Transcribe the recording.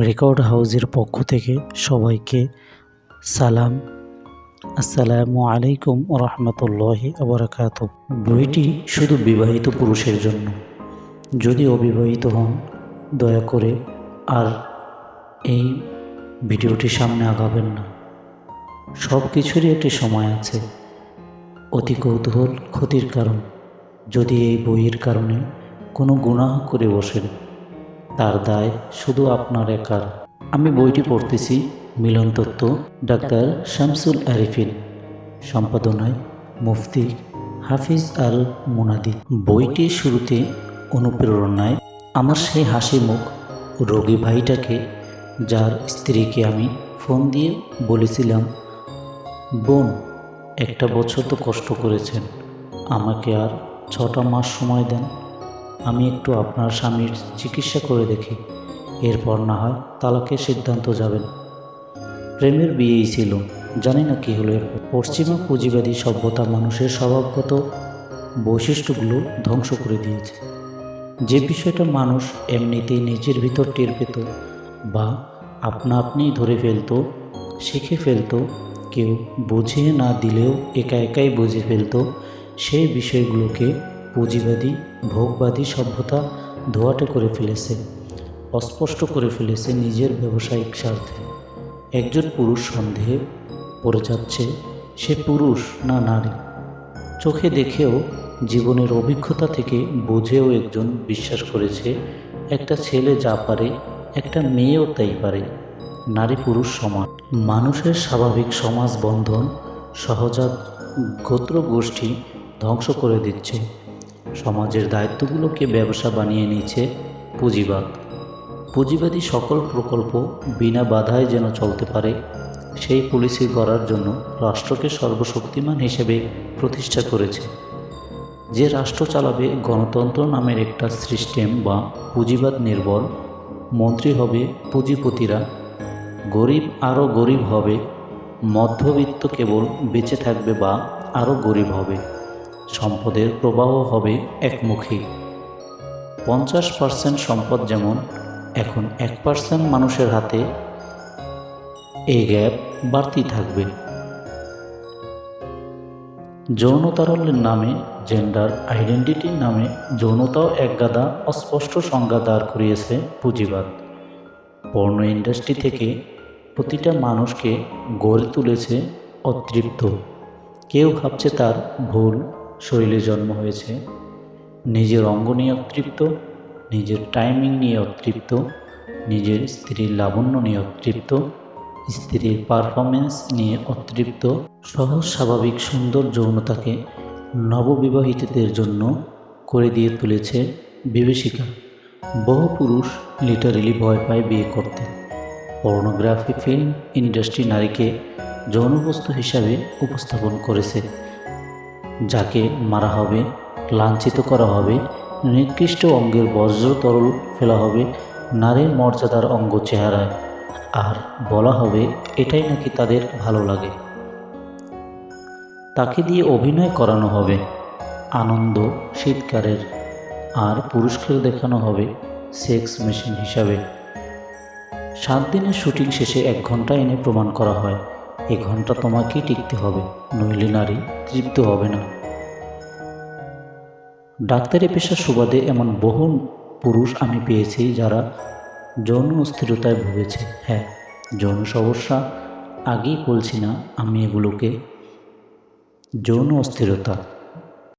Record হাউসের পক্ষ থেকে সবাইকে সালাম। আসসালামু আলাইকুম রহমতুল্লাহি আবরাকাত বইটি শুধু বিবাহিত পুরুষের জন্য। যদি অবিবাহিত হন, দয়া করে আর এই ভিডিওটি সামনে আগাবেন না। সব কিছুরই একটি সময় আছে। অতি কৌতূহল ক্ষতির কারণ। যদি এই বইয়ের কারণে কোনো গুনাহ করে বসেন তার দায় শুধু আপনার একার। আমি বইটি পড়তেছি মিলন তত্ত্ব ডাক্তার শামসুল আরিফিন। সম্পাদনায় মুফতি হাফিজ আল মুনাদি। বইটির শুরুতে অনুপ্রেরণায় আমার সেই হাসি মুখ রোগী ভাইটাকে, যার স্ত্রীকে আমি ফোন দিয়ে বলেছিলাম, বোন, একটা বছর তো কষ্ট করেছেন, আমাকে আর ছটা মাস সময় দেন। আমি একটু আপনার স্বামীর চিকিৎসা করে দেখি। এরপর না হয় তালাকের সিদ্ধান্ত যাবেন। প্রেমের বিয়েই ছিল। জানি না কী হলো এরপর পশ্চিমা পুঁজিবাদী সভ্যতা মানুষের স্বভাবগত বৈশিষ্ট্যগুলো ধ্বংস করে দিয়েছে। যে বিষয়টা মানুষ এমনিতেই নিজের ভিতর টের পেত বা আপনা আপনিই ধরে ফেলতো, শিখে ফেলতো, কেউ বুঝিয়ে না দিলেও একা একাই বুঝে ফেলতো, সেই বিষয়গুলোকে পুঁজিবাদী, ভোগবাদী সভ্যতা ধোয়াটে করে ফেলেছে, অস্পষ্ট করে ফেলেছে নিজের ব্যবসায়িক স্বার্থে। একজন পুরুষ সন্দেহে পড়ে যাচ্ছে, সে পুরুষ না নারী? চোখে দেখেও জীবনের অভিজ্ঞতা থেকে বুঝেও একজন বিশ্বাস করেছে, একটা ছেলে যা পারে, একটা মেয়েও তাই পারে। নারী পুরুষ সমান। মানুষের স্বাভাবিক সমাজ বন্ধন সহজাত গোত্র গোষ্ঠী ধ্বংস করে দিচ্ছে। সমাজের দায়িত্বগুলোকে ব্যবসা বানিয়ে নিয়েছে পুঁজিবাদ। পুঁজিবাদী সকল প্রকল্প বিনা বাধায় যেন চলতে পারে, সেই পলিসি করার জন্য রাষ্ট্রকে সর্বশক্তিমান হিসেবে প্রতিষ্ঠা করেছে। যে রাষ্ট্র চালাবে গণতন্ত্র নামের একটা সিস্টেম বা পুঁজিবাদ নির্ভর মন্ত্রী হবে পুঁজিপতিরা, গরিব আরও গরিব হবে, মধ্যবিত্ত কেবল বেঁচে থাকবে বা আরও গরিব হবে। সম্পদের প্রবাহ হবে একমুখী। পঞ্চাশ পার্সেন্ট সম্পদ যেমন এখন এক পার্সেন্ট মানুষের হাতে এই গ্যাপ বাড়তি থাকবে। যৌনতারল্যের নামে জেন্ডার আইডেন্টিটির নামে যৌনতাও একগাদা অস্পষ্ট সংজ্ঞা দাঁড় করিয়েছে পুঁজিবাদ। পর্ণ ইন্ডাস্ট্রি থেকে প্রতিটা মানুষকে গড়ে তুলেছে অতৃপ্ত। কেউ ভাবছে তার ভুল শরীরে জন্ম হয়েছে। নিজের অঙ্গ নিয়ে অতৃপ্ত, নিজের টাইমিং নিয়ে অতৃপ্ত, নিজের স্ত্রীর লাবণ্য নিয়ে অতৃপ্ত, স্ত্রীর পারফরমেন্স নিয়ে অতৃপ্ত। সহজ, স্বাভাবিক, সুন্দর যৌনতাকে নববিবাহিতদের জন্য করে দিয়ে তুলেছে বিভীষিকা। বহু পুরুষ লিটারেলি ভয় পায় বিয়ে করতে। পর্নোগ্রাফি ফিল্ম ইন্ডাস্ট্রি নারীকে যৌনবস্তু হিসাবে উপস্থাপন করেছে। যাকে মারা হবে, লাঞ্ছিত করা হবে, নিকৃষ্ট অঙ্গের বজ্র তরল ফেলা হবে নারীর মর্যাদার অঙ্গ চেহারায়। আর বলা হবে, এটাই নাকি তাদের ভালো লাগে। তাকে দিয়ে অভিনয় করানো হবে, আনন্দ শীতকারের আর পুরস্কার দেখানো হবে, সেক্স মেশিন হিসাবে। সাত দিনের শুটিং শেষে এক ঘণ্টা এনে প্রমাণ করা হয়। এ ঘণ্টা তোমাকেই টিকতে হবে, নইলে নারী তৃপ্ত হবে না। ডাক্তারি পেশার সুবাদে এমন বহু পুরুষ আমি পেয়েছি যারা যৌন অস্থিরতায় ভুগেছে। হ্যাঁ যৌন সমস্যা আগেই বলছি না আমি এগুলোকে। যৌন অস্থিরতা।